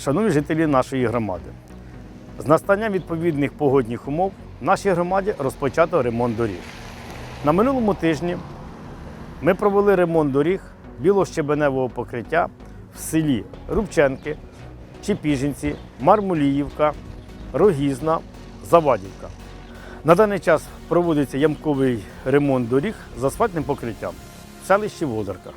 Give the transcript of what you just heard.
шановні жителі нашої громади, з настанням відповідних погодних умов в нашій громаді розпочато ремонт доріг. На минулому тижні ми провели ремонт доріг білощебеневого покриття в селі Рубченки, Чепіжинці, Мармуліївка, Рогізна, Завадівка. На даний час проводиться ямковий ремонт доріг з асфальтним покриттям в селищі Возерка.